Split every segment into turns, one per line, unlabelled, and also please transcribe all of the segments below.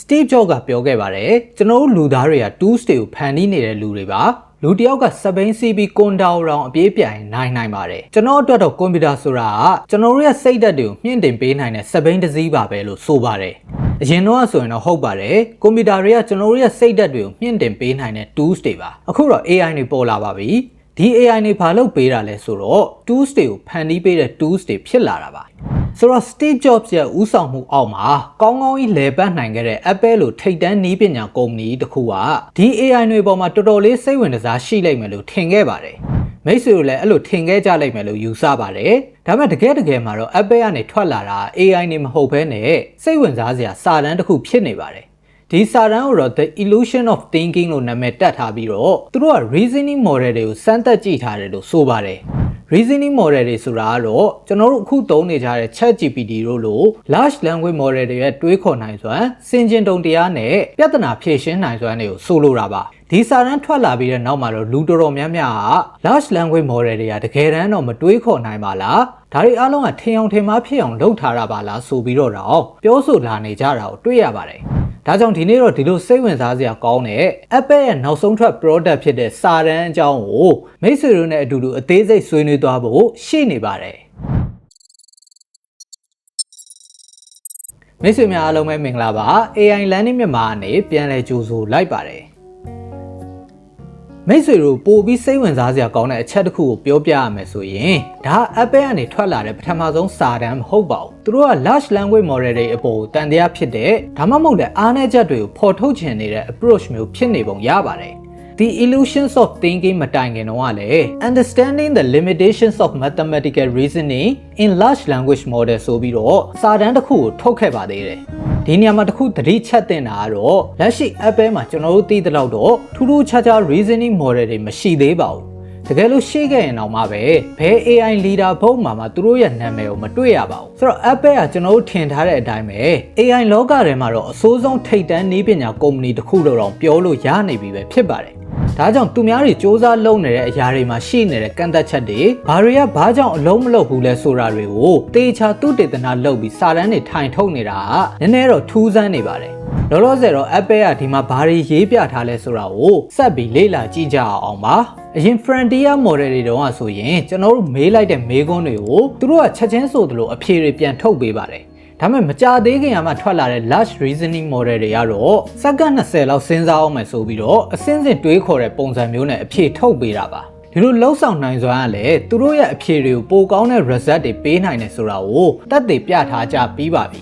Steve Jobs ကပြောခဲ့ပါတယ်ကျွန်တော်တို့လူသားတွေက tools တွေကိုဖန်တီးနေတဲ့လူတွေပါလူတစ်ယောက်ကစပိန်စီးပြီးကွန်တာရောင်အပြေးပြိုင်နိုင်နိုင်ပါတယ်ကျွန်တော်အတွက်တော့ကွန်ပျူတာဆိုတာကကျွန်တော်တို့ရဲ့စိတ်ဓာတ်တွေကိုမြင့်တင်ပေးနိုင်တဲ့စပိန်တစ်စည်းပါပဲလို့ဆိုပါတယ်အရင်တော့ဆိုရင်တော့ဟုတ်ပါတယ်ကွန်ပျူတာတွေကကျွန်တော်တို့ရဲ့စိတ်ဓာတ်တွေကိုမြင့်တင်ပေးနိုင်တဲ့ tools တွေပါအခုတော့ AI တွေပေါ်လာပါပြီ ဒီ AI တွေဘာလုပ်ပေးတာလဲဆိုတော့ tools တွေကိုဖန်တီးပေးတဲ့ tools တွေဖြစ်လာတာပါဆိုတော့ Steve Jobs ရဲ့ဦးဆောင်မှုအောက်မှာကောင်းကောင်းကြီးလဲပတ်နိုင်ခဲ့တဲ့ Apple လိုထိပ်တန်းနည်းပညာကုမ္ပဏီတစ်ခုကဒီ AI တွေပေါ်မှာတော်တော်လေးစိတ်ဝင်စားရှိလိမ့်မယ်လို့ထင်ခဲ့ပါတယ်မိတ်ဆွေတို့လည်းအဲ့လိုထင်ခဲ့ကြလိမ့်မယ်လို့ယူဆပါတယ်ဒါပေမဲ့တကယ်တကယ်မှာတော့ Apple ကနေထွက်လာတာ AI နေမဟုတ်ဘဲနဲ့စိတ်ဝင်စားစရာစာတမ်းတစ်ခုဖြစ်နေပါတယ် ဒီစာတမ်းကိုတော့ The Illusion of Thinking လို့နာမည်တက်ထားပြီးတော့သူတို့က reasoning model တွေကိုစမ်းသပ်ကြည့်ထားတယ်လို့ဆိုပါတယ် reasoning model တွေဆိုတာကတော့ကျွန်တော်တို့အခုသုံးနေကြတဲ့ Chat GPT တို့လို large language model တွေရဲ့တွေးခေါ်နိုင်စွမ်းစင်ကျင်တုံတရားနဲ့ပြဿနာဖြေရှင်းနိုင်စွမ်းတွေကိုဆိုလိုတာပါဒီစာတမ်းထွက်လာပြီးတဲ့နောက်မှာတော့လူတော်တော်များများက large language model တွေကတကယ်တမ်းတော့မတွေးခေါ်နိုင်ပါလားဒါတွေအားလုံးကထင်အောင်ထင်မှားဖြစ်အောင်လုပ်ထားတာပါလားဆိုပြီးတော့တော့ပြောဆိုလာနေကြတာကိုတွေ့ရပါတယ် ဒါကြောင့်ဒီနေ့တော့ဒီလိုစိတ်ဝင်စားစရာကောင်းတဲ့ Apple ရဲ့နောက်ဆုံးထွက် product ဖြစ်တဲ့စာတမ်းအကြောင်းကိုမိတ်ဆွေတို့နဲ့အတူတူအသေးစိတ်ဆွေးနွေးသွားဖို့ရှိနေပါတယ်မိတ်ဆွေများအားလုံးပဲမင်္ဂလာပါ AI Learning မြန်မာအနေပြန်လည်ကြိုဆိုလိုက်ပါတယ် မိတ်ဆွေတို့ပို့ပြီးစိတ်ဝင်စားစရာကောင်းတဲ့အချက်တစ်ခုကိုပြောပြရမယ်ဆိုရင်ဒါ Apple ကနေထွက်လာတဲ့ပထမဆုံးစာတမ်းမဟုတ်ပါဘူးသူတို့က large language model တွေအပေါ်တန်တရားဖြစ်တဲ့ဒါမှမဟုတ်တဲ့အားနည်းချက်တွေကိုဖော်ထုတ်ချင်နေတဲ့ approach မျိုးဖြစ်နေပုံရပါတယ် The illusions of thinking မတိုင်ခင်တော့ကလည်း understanding the limitations of mathematical reasoning in large language model ဆိုပြီးတော့စာတမ်းတစ်ခုကိုထုတ်ခဲ့ပါသေးတယ်ဒီနေရာမှာတစ်ခုသတိချက်တင်တာကတော့လက်ရှိ Apple မှာကျွန်တော်တို့သိသလောက်တော့ထူးထူးခြားခြား reasoning model တွေမရှိသေးပါဘူးတကယ်လို့ရှိခဲ့ရင်တော့မှပဲဘယ် AI leader ဘုတ်မှာမှသူတို့ရဲ့နာမည်ကိုမတွေ့ရပါဘူးဆိုတော့ Apple ကကျွန်တော်တို့ထင်ထားတဲ့အတိုင်းပဲ AI လောကထဲမှာတော့အစိုးဆုံးထိပ်တန်းနည်းပညာကုမ္ပဏီတစ်ခုလို့တော့ပြောလို့ရနိုင်ပြီပဲဖြစ်ပါတယ် ဒါကြောင့်သူများတွေစ조사လုပ်နေတဲ့အရာတွေမှာရှိနေတဲ့ကန့်သက်ချက်တွေဘာတွေကဘာကြောင့်အလုံးမလုံးဘူးလဲဆိုတာတွေကိုတေချာသူတေသနာလုပ်ပြီးစာတမ်းတွေထိုင်ထုတ်နေတာကနည်းနည်းတော့ထူးဆန်းနေပါတယ်လောလောဆယ်တော့ Apple ကဒီမှာဘာတွေရေးပြထားလဲဆိုတာကိုစက်ပြီးလေ့လာကြည့်ကြအောင်ပါအရင် Frontier model တွေတုန်းကဆိုရင်ကျွန်တော်တို့မေးလိုက်တဲ့မေးခွန်းတွေကိုသူတို့ကချက်ချင်းဆိုသလိုအဖြေတွေပြန်ထုတ်ပေးပါတယ် ဒါပေမဲ့မကြသေးခင်ကမှထွက်လာတဲ့ large reasoning model တွေကတော့စက္ကန့်20လောက်စဉ်းစားအောင်မယ်ဆိုပြီးတော့အစင်းစင်တွေးခေါ်တဲ့ပုံစံမျိုးနဲ့အဖြေထုတ်ပေးတာပါဒီလိုလှုပ်ဆောင်နိုင်စွမ်းကလည်းသူတို့ရဲ့အဖြေတွေကိုပိုကောင်းတဲ့ result တွေပေးနိုင်တယ်ဆိုတာကိုတက်တည်ပြထားကြပြီးပါပြီ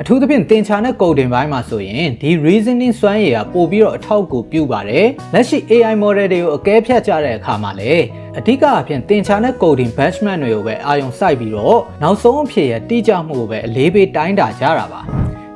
အထူးသဖြင့်သင်္ချာနဲ့ coding ဘိုင်းမှာဆိုရင်ဒီ reasoning စွမ်းရည်ကပို့ပြီးတော့အထောက်အကူပြုပါတယ်လက်ရှိ AI model တွေကိုအကဲဖြတ်ကြတဲ့အခါမှာလည်းအဓိကအဖြစ်သင်္ချာနဲ့ coding benchmark တွေကိုပဲအာရုံစိုက်ပြီးတော့နောက်ဆုံးအဖြစ်ရဲ့တိကျမှုကိုပဲအလေးပေးတိုင်းတာကြတာပါ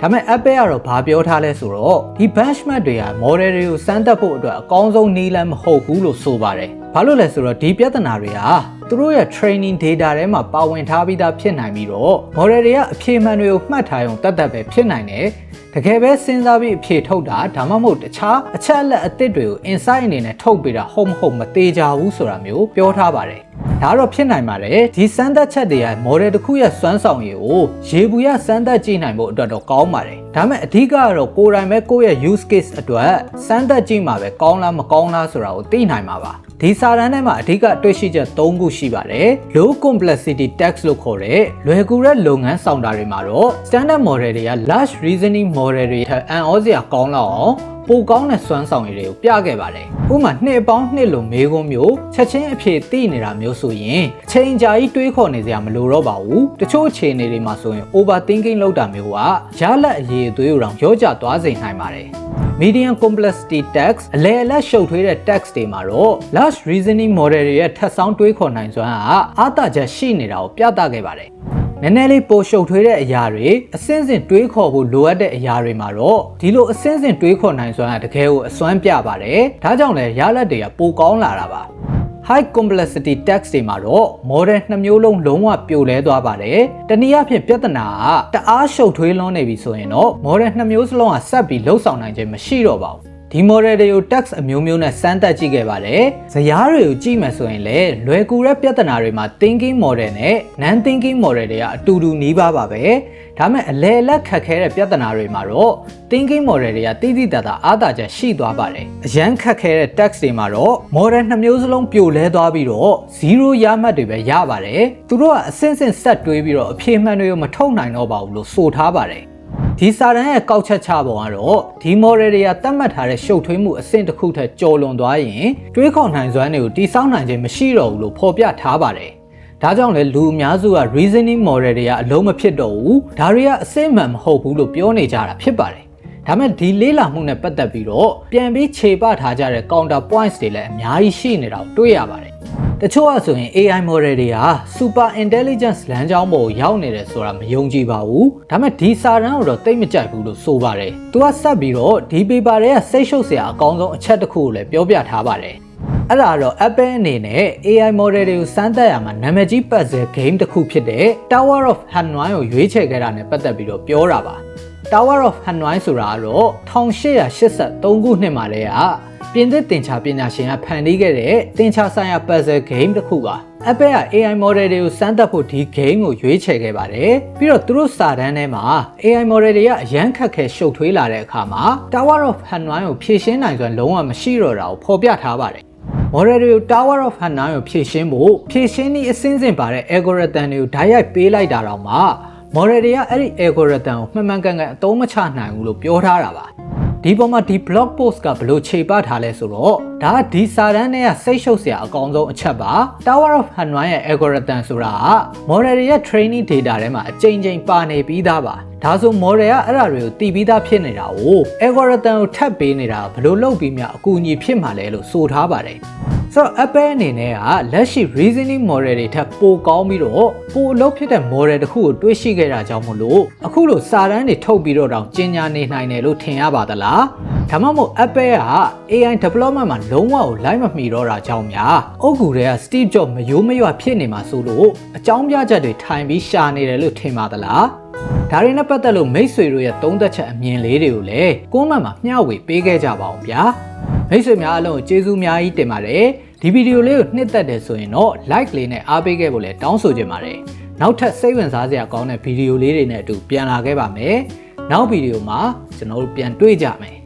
ဒါပေမဲ့ Apple ကတော့ဘာပြောထားလဲဆိုတော့ဒီ benchmark တွေက model တွေကိုစမ်းသပ်ဖို့အတွက်အကောင်းဆုံးနည်းလမ်းမဟုတ်ဘူးလို့ဆိုပါတယ်။ဘာလို့လဲဆိုတော့ဒီပြဿနာတွေဟာသူတို့ရဲ့ training data ထဲမှာပါဝင်ထားပြီးသားဖြစ်နိုင်ပြီးတော့ model တွေကအဖြေမှန်တွေကိုမှတ်ထားရုံတတ်တတ်ပဲဖြစ်နိုင်တယ်။တကယ်ပဲစဉ်းစားပြီးအဖြေထုတ်တာဒါမှမဟုတ်တခြားအချက်အလက်အသစ်တွေကို insight အနေနဲ့ထုတ်ပေးတာဟုတ်မဟုတ်မသေးကြဘူးဆိုတာမျိုးပြောထားပါတယ်။ ဒါတော့ဖြစ်နိုင်ပါတယ်ဒီစမ်းသပ်ချက်တွေက model တစ်ခုရဲ့စွမ်းဆောင်ရည်ကိုရေဘူးရစမ်းသပ်ကြည့်နိုင်ဖို့အတွက်တော့ကောင်းပါတယ်ဒါပေမဲ့အဓိကကတော့ကိုယ်တိုင်ပဲကိုယ့်ရဲ့ use case အတွက်စမ်းသပ်ကြည့်မှာပဲကောင်းလားမကောင်းလားဆိုတာကိုသိနိုင်မှာပါဒီစာတမ်းထဲမှာအဓိကတွေ့ရှိချက်၃ခုရှိပါတယ် low complexity text လို့ခေါ်တဲ့လွယ်ကူတဲ့လုပ်ငန်းဆောင်တာတွေမှာတော့ standard model တွေက large reasoning model တွေထက်အံ့ဩစရာကောင်းလောက်အောင်ပိုကောင်းတဲ့စွမ်းဆောင်ရည်တွေကိုပြခဲ့ပါတယ်။ဥပမာနှစ်ပေါင်းနှစ်လိုမေးခွန်းမျိုးချက်ချင်းအဖြေသိနေတာမျိုးဆိုရင်အချိန်ကြာကြီးတွေးခေါ်နေစရာမလိုတော့ပါဘူး။တချို့အခြေအနေတွေမှာဆိုရင် overthinking လုပ်တာမျိုးကရလက်အရေးအသွေးကိုတောင်ရောကျသွားစေနိုင်ပါတယ်။ medium complexity text အလဲအလက်ရှုပ်ထွေးတဲ့ text တွေမှာတော့ large reasoning model တွေရဲ့ထပ်ဆောင်းတွေးခေါ်နိုင်စွမ်းကအားသာချက်ရှိနေတာကိုပြသခဲ့ပါတယ်။နည်းနည်းလေးပိုရှုပ်ထွေးတဲ့အရာတွေအစင်းစင်တွေးခေါ်ဖို့လိုအပ်တဲ့အရာတွေမှာတော့ဒီလိုအစင်းစင်တွေးခေါ်နိုင်စွမ်းကတကယ်ကိုအစွမ်းပြပါတယ်။ဒါကြောင့်လည်းရလဒ်တွေကပိုကောင်းလာတာပါ။ high complexity text တွေမှာတော့ model နှစ်မျိုးလုံးလုံးဝပြိုလဲသွားပါတယ်။တနည်းအားဖြင့်ပြဿနာကတအားရှုပ်ထွေးလွန်းနေပြီဆိုရင်တော့ model နှစ်မျိုးစလုံးကဆက်ပြီးလှုပ်ဆောင်နိုင်ခြင်းမရှိတော့ပါဘူး။ ဒီ model တွေကို tax အမျိုးမျိုးနဲ့စမ်းသပ်ကြည့်ခဲ့ပါတယ်။ဇယားတွေကိုကြည့်မယ်ဆိုရင်လည်းလွယ်ကူတဲ့ပြဿနာတွေမှာ thinking model နဲ့ non thinking model တွေကအတူတူနီးပါးပါပဲ။ဒါမဲ့အလဲအလက်ခက်ခဲတဲ့ပြဿနာတွေမှာတော့ thinking model တွေကတိတိတတ်တာအားသာချက်ရှိသွားပါတယ်။အရန်ခက်ခဲတဲ့ tax တွေမှာတော့ model နှစ်မျိုးစလုံးပြိုလဲသွားပြီးတော့0ရမှတ်တွေပဲရပါတယ်။သူတို့ကအစင်းစင်းဆက်တွေးပြီးတော့အဖြေမှန်တွေကိုမထုတ်နိုင်တော့ပါဘူးလို့ဆိုထားပါတယ်။ ဒီစာတန်းရဲ့ကောက်ချက်ချပုံကတော့ဒီ model တွေကသတ်မှတ်ထားတဲ့ရှုပ်ထွေးမှုအဆင့်တစ်ခုထက်ကျော်လွန်သွားရင်တွေးခေါ်နိုင်စွမ်းတွေကိုတိစောင်းနိုင်ခြင်းမရှိတော့ဘူးလို့ဖော်ပြထားပါတယ်။ဒါကြောင့်လဲလူအများစုက reasoning model တွေကအလုံးမဖြစ်တော့ဘူး။ဒါတွေကအစစ်မှန်မဟုတ်ဘူးလို့ပြောနေကြတာဖြစ်ပါတယ်။ဒါမဲ့ဒီလေးလာမှုနဲ့ပတ်သက်ပြီးတော့ပြန်ပြီးခြေပထားကြတဲ့ counter points တွေလည်းအများကြီးရှိနေတာကိုတွေ့ရပါတယ်။ တချို့ကဆိုရင် AI model တွေဟာ super intelligence လမ်းကြောင်းပေါ်ကိုရောက်နေတယ်ဆိုတာမယုံကြည်ပါဘူး။ဒါပေမဲ့ဒီစာတမ်းကိုတော့သိမကြိုက်ဘူးလို့ဆိုပါတယ်။သူကဆက်ပြီးတော့ဒီ paper တွေကစိတ်ရှုပ်စရာအကောင်းဆုံးအချက်တစ်ခုကိုလည်းပြောပြထားပါတယ်။အဲ့ဒါတော့ Apple အနေနဲ့ AI model တွေကိုစမ်းသပ်ရမှာနာမည်ကြီး puzzle game တစ်ခုဖြစ်တဲ့ Tower of Hanoi ကိုရွေးချယ်ခဲ့တာနဲ့ပတ်သက်ပြီးတော့ပြောတာပါ။ Tower of Hanoi ဆိုတာကတော့1883ခုနှစ်မှာလဲက ပြင်သစ်တင်ချာပညာရှင်ကဖန်တီးခဲ့တဲ့တင်ချာဆိုင်ရာ puzzle game တစ်ခုပါ Apple က AI model တွေကိုစမ်းသပ်ဖို့ဒီ game ကိုရွေးချယ်ခဲ့ပါတယ်ပြီးတော့သူတို့စာတမ်းထဲမှာ AI model တွေကအရန်ခက်ခဲရှုပ်ထွေးလာတဲ့အခါမှာ Tower of Hanoi ကိုဖြည့်ရှင်းနိုင်စွမ်းလုံးဝမရှိတော့တာကိုဖော်ပြထားပါတယ် model တွေကို Tower of Hanoi ကိုဖြည့်ရှင်းဖို့ဖြည့်ရှင်းနည်းအစင်းစင်ပါတဲ့ algorithm တွေကိုဓာတ်ရိုက်ပေးလိုက်တာတော့မှ model တွေကအဲ့ဒီ algorithm ကိုမှန်မှန်ကန်ကန်အသုံးမချနိုင်ဘူးလို့ပြောထားတာပါ ဒီပေါ်မှာဒီ blog post ကဘလို့ခြေပထားလဲဆိုတော့ဒါကဒီစာတန်းထဲကစိတ်ရှုပ်စရာအကောင်းဆုံးအချက်ပါ Tower of Hanoi ရဲ့ algorithm ဆိုတာက model တွေရဲ့ training data ထဲမှာအကြိမ်ကြိမ်ပါနေပြီးသားပါဒါဆို model ကအဲ့ဒါတွေကိုတည်ပြီးသားဖြစ်နေတာကို algorithm ကိုထပ်ပေးနေတာဘလို့လုပ်ပြီးမြအကူအညီဖြစ်မှာလဲလို့ဆိုထားပါတယ် ဆိုတော့ Apple အနေနဲ့ကလက်ရှိ reasoning model တွေထက်ပိုကောင်းပြီးတော့ပိုအလုပ်ဖြစ်တဲ့ model တစ်ခုကိုတွေးရှိခဲ့တာကြောင့်မလို့အခုလိုစာတမ်းတွေထုတ်ပြီးတော့တောင်ကျင်ညာနေနိုင်တယ်လို့ထင်ရပါသလားဒါမှမဟုတ် Apple က AI development မှာလုံးဝကိုလိုက်မမီတော့တာကြောင့်များအုတ်ကူတွေက Steve Jobs မယိုးမရွဖြစ်နေမှာဆိုလို့အကြောင်းပြချက်တွေထိုင်ပြီးရှာနေတယ်လို့ထင်ပါသလားဒါတွေနဲ့ပတ်သက်လို့မိတ်ဆွေတို့ရဲ့သုံးသက်ချက်အမြင်လေးတွေကိုလည်းကွန်မန့်မှာမျှဝေပေးခဲ့ကြပါအောင်ဗျာ မိတ်ဆွေများအလုံးကိုကျေးဇူးများကြီးတင်ပါတယ်ဒီဗီဒီယိုလေးကိုနှစ်သက်တယ်ဆိုရင်တော့ like လေးနဲ့အားပေးခဲ့ဖို့လည်းတောင်းဆိုချင်ပါတယ်နောက်ထပ်စိတ်ဝင်စားစရာကောင်းတဲ့ဗီဒီယိုလေးတွေနဲ့အတူပြန်လာခဲ့ပါမယ်နောက်ဗီဒီယိုမှာကျွန်တော်တို့ပြန်တွေ့ကြမယ်